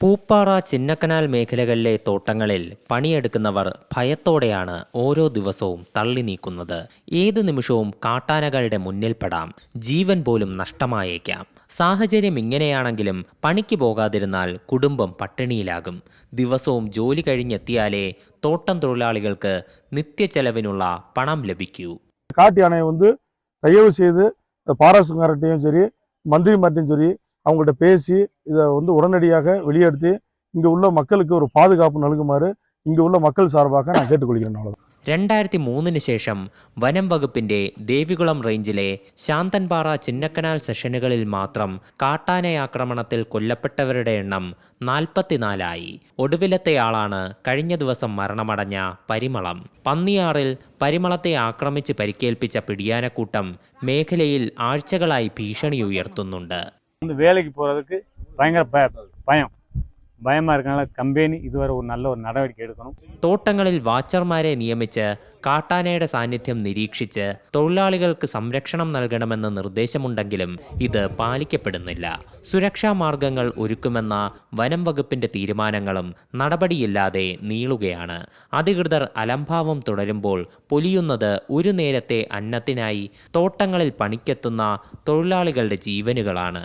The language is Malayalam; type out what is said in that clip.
പൂപ്പാറ ചിന്നക്കനാൽ മേഖലകളിലെ തോട്ടങ്ങളിൽ പണിയെടുക്കുന്നവർ ഭയത്തോടെയാണ് ഓരോ ദിവസവും തള്ളി നീക്കുന്നത് ഏതു നിമിഷവും കാട്ടാനകളുടെ മുന്നിൽപ്പെടാം ജീവൻ പോലും നഷ്ടമായേക്കാം സാഹചര്യം ഇങ്ങനെയാണെങ്കിലും പണിക്ക് പോകാതിരുന്നാൽ കുടുംബം പട്ടിണിയിലാകും ദിവസവും ജോലി കഴിഞ്ഞെത്തിയാലേ തോട്ടം തൊഴിലാളികൾക്ക് നിത്യച്ചെലവിനുള്ള പണം ലഭിക്കൂ காட்டு யானையை வந்து தயவு செய்து பாராசுங்கார்ட்டையும் சரி மந்திரிமார்ட்டையும் சரி அவங்கள்ட்ட பேசி இதை வந்து உடனடியாக வெளியெடுத்து இங்கே உள்ள மக்களுக்கு ஒரு பாதுகாப்பு நல்குமாறு இங்கே உள்ள மக்கள் சார்பாக நான் கேட்டுக்கொள்கிறேன் அவ்வளவுதான் രണ്ടായിരത്തി മൂന്നിന് ശേഷം വനം വകുപ്പിന്റെ ദേവികുളം റേഞ്ചിലെ ശാന്തൻപാറ ചിന്നക്കനാൽ സെഷനുകളിൽ മാത്രം കാട്ടാനയാക്രമണത്തിൽ കൊല്ലപ്പെട്ടവരുടെ എണ്ണം നാൽപ്പത്തിനാലായി ഒടുവിലത്തെയാളാണ് കഴിഞ്ഞ ദിവസം മരണമടഞ്ഞ പരിമളം പന്നിയാറിൽ പരിമളത്തെ ആക്രമിച്ച് പരിക്കേൽപ്പിച്ച പിടിയാനക്കൂട്ടം മേഖലയിൽ ആഴ്ചകളായി ഭീഷണി ഉയർത്തുന്നുണ്ട് வந்து வேலைக்கு போகிறதுக்கு பயங்கர ப பயம் பயமாக இருக்கனால கம்பெனி இதுவரை ஒரு நல்ல ஒரு நடவடிக்கை எடுக்கணும் തോട്ടങ്ങളിൽ വാച്ചർമാരെ നിയമിച്ച് കാട്ടാനയുടെ സാന്നിധ്യം നിരീക്ഷിച്ച് തൊഴിലാളികൾക്ക് സംരക്ഷണം നൽകണമെന്ന് നിർദ്ദേശമുണ്ടെങ്കിലും ഇത് പാലിക്കപ്പെടുന്നില്ല സുരക്ഷാ മാർഗങ്ങൾ ഒരുക്കുമെന്ന വനം വകുപ്പിന്റെ തീരുമാനങ്ങളും നടപടിയില്ലാതെ നീളുകയാണ് അധികൃതർ അലംഭാവം തുടരുമ്പോൾ പൊലിയുന്നത് ഒരു നേരത്തെ അന്നത്തിനായി തോട്ടങ്ങളിൽ പണിക്കെത്തുന്ന തൊഴിലാളികളുടെ ജീവനുകളാണ്